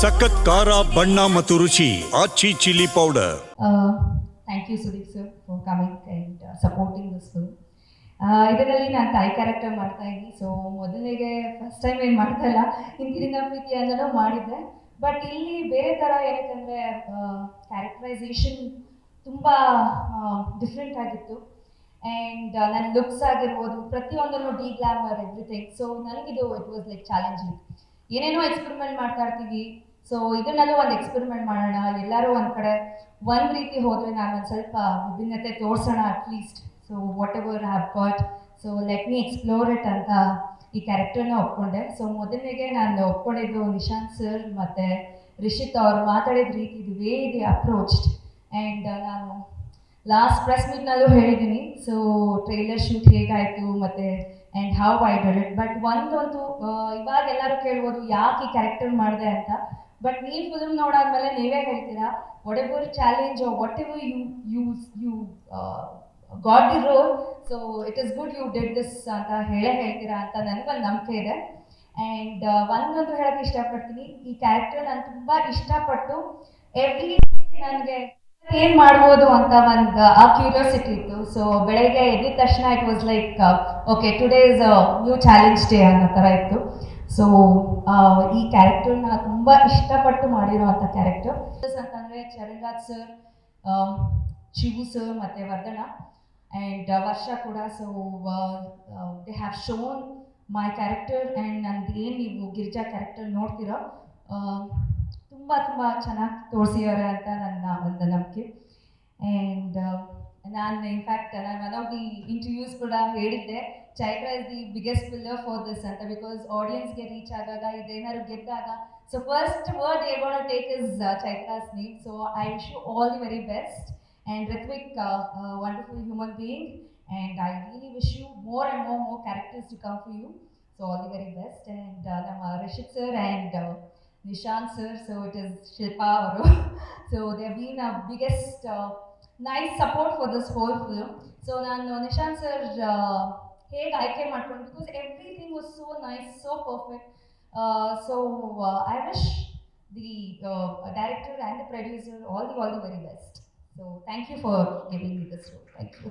ಸಖತ್ ಖಾರ, ಬಣ್ಣ ಮತ್ತು ರುಚಿ, Aachi chilli powder. Thank you Sudeep sir for coming and supporting this film ಇದರಲ್ಲಿ ನಾನು ತಾಯಿ ಕ್ಯಾರೆಕ್ಟರ್ ಮಾಡ್ತಾ ಇದ್ದೀನಿ. ಸೊ ಮೊದಲಿಗೆ ಫಸ್ಟ್ ಟೈಮ್ ಏನು ಮಾಡ್ತಾ ಇಲ್ಲ. ಹಿಂದಿನ ಪ್ರೀತಿ ಅನ್ನೋದು ಮಾಡಿದ್ದೆ. ಬಟ್ ಇಲ್ಲಿ ಬೇರೆ ಥರ ಏನಕ್ಕಂದರೆ ಕ್ಯಾರೆಕ್ಟರೈಸೇಷನ್ ತುಂಬ ಡಿಫ್ರೆಂಟ್ ಆಗಿತ್ತು. ಆ್ಯಂಡ್ ನನ್ನ ಲುಕ್ಸ್ ಆಗಿರ್ಬೋದು, ಪ್ರತಿಯೊಂದನ್ನು ಡಿ ಗ್ಲಾಮರ್ ಎವ್ರಿಥಿಂಗ್ ಸೊ ನನಗಿದು ಇಟ್ ವಾಸ್ ಲೈಕ್ ಚಾಲೆಂಜಿಂಗ್ ಏನೇನೋ ಎಕ್ಸ್ಪೆರಿಮೆಂಟ್ ಮಾಡ್ತಾ ಇರ್ತೀವಿ. ಸೊ ಇದನ್ನೆಲ್ಲ ಒಂದು ಎಕ್ಸ್ಪೆರಿಮೆಂಟ್ ಮಾಡೋಣ. ಎಲ್ಲರೂ ಒಂದು ಕಡೆ ಒಂದು ರೀತಿ ಹೋದರೆ ನಾನು ಒಂದು ಸ್ವಲ್ಪ ವಿಭಿನ್ನತೆ ತೋರಿಸೋಣ at least so whatever have got so let me explore it ಅಂತ ಈ ಕ್ಯಾರೆಕ್ಟರ್ನ ಒಪ್ಕೊಂಡೆ. ಸೊ ಮೊದಲನೇಗೆ ನಾನು ಒಪ್ಕೊಂಡಿದ್ದು ನಿಶಾಂತ್ ಸರ್ ಮತ್ತು ರಿಷಿತ್ ಅವ್ರು ಮಾತಾಡಿದ ರೀತಿ ಇದು ವೇ ಇದೆ ಅಪ್ರೋಚ್ಡ್ ಆ್ಯಂಡ್ ನಾನು ಲಾಸ್ಟ್ ಪ್ರೆಸ್ ಮೀಟ್ನಲ್ಲೂ ಹೇಳಿದ್ದೀನಿ ಸೊ ಟ್ರೈಲರ್ ಶೂಟ್ ಹೇಗಾಯಿತು ಮತ್ತು and how I did it but ಒಂದಂತೂ ಇವಾಗ ಎಲ್ಲರೂ ಕೇಳ್ಬೋದು ಯಾಕೆ ಈ ಕ್ಯಾರೆಕ್ಟರ್ ಮಾಡಿದೆ ಅಂತ. ಬಟ್ ನೀವು ಫಿಲ್ಮ್ ನೋಡಾದ್ಮೇಲೆ ನೀವೇ ಹೇಳ್ತೀರಾ whatever challenge whatever you use you got the role so it is good you did this ಅಂತ ಹೇಳೇ ಹೇಳ್ತೀರಾ ಅಂತ ನನಗೊಂದು ನಂಬಿಕೆ ಇದೆ. ಆ್ಯಂಡ್ ಒಂದಂತೂ ಹೇಳೋಕ್ಕೆ ಇಷ್ಟಪಡ್ತೀನಿ. ಈ ಕ್ಯಾರೆಕ್ಟರ್ ನಾನು ತುಂಬ ಇಷ್ಟಪಟ್ಟು ಎವ್ರಿ ನನಗೆ ಏನ್ ಮಾಡ್ಬೋದು ಅಂತ ಒಂದು ಆ ಕ್ಯೂರಿಯಾಸಿಟಿ ಇತ್ತು. ಸೊ ಬೆಳಗ್ಗೆ ಎದ್ದಿದ ತಕ್ಷಣ it was like okay today is new challenge day ಅನ್ನೋ ಥರ ಇತ್ತು. ಸೊ ಈ ಕ್ಯಾರೆಕ್ಟರ್ನ ತುಂಬ ಇಷ್ಟಪಟ್ಟು ಮಾಡಿರೋವಂಥ ಕ್ಯಾರೆಕ್ಟರ್ ಅಂತಂದರೆ ಚರಣ್ರಾಜ್ ಸರ್ ಶಿವು ಸರ್ ಮತ್ತು ವರ್ಧನ ಆ್ಯಂಡ್ ವರ್ಷ ಕೂಡ. So they have shown my character and ನಂದು ಏನು ನೀವು ಗಿರಿಜಾ ಕ್ಯಾರೆಕ್ಟರ್ ನೋಡ್ತೀರೋ ತುಂಬ ತುಂಬ ಚೆನ್ನಾಗಿ ತೋರಿಸಿದ್ದಾರೆ ಅಂತ ನನ್ನ ಒಂದು ನಂಬಿಕೆ. ಆ್ಯಂಡ್ ನಾನು ಇನ್ಫ್ಯಾಕ್ಟ್ ನಾನು ಒನ್ ಆಫ್ ದಿ ಇಂಟರ್ವ್ಯೂಸ್ ಕೂಡ ಹೇಳಿದ್ದೆ. Chaitra is the biggest pillar for this ಅಂತ ಬಿಕಾಸ್ ಆಡಿಯನ್ಸ್ಗೆ ರೀಚ್ ಆಗಾಗ ಇದೇನಾದ್ರು ಗೆದ್ದಾಗ so first word a gonna take is Chaitra's name so I wish you all the very best and Ritvik wonderful human being and I really wish you more and more more characters to come for you so all the very best and ನಮ್ಮ Rishith sir and Nishant sir so it is Shilpa ಅವರು so they been a biggest nice support for this whole film so ನಾನು Nishant sir ಹೇಗೆ ಆಯ್ಕೆ ಮಾಡ್ಕೊಂಡು because everything was so nice so perfect so I wish the director and the producer all the all the very best so thank you for giving me this role thank you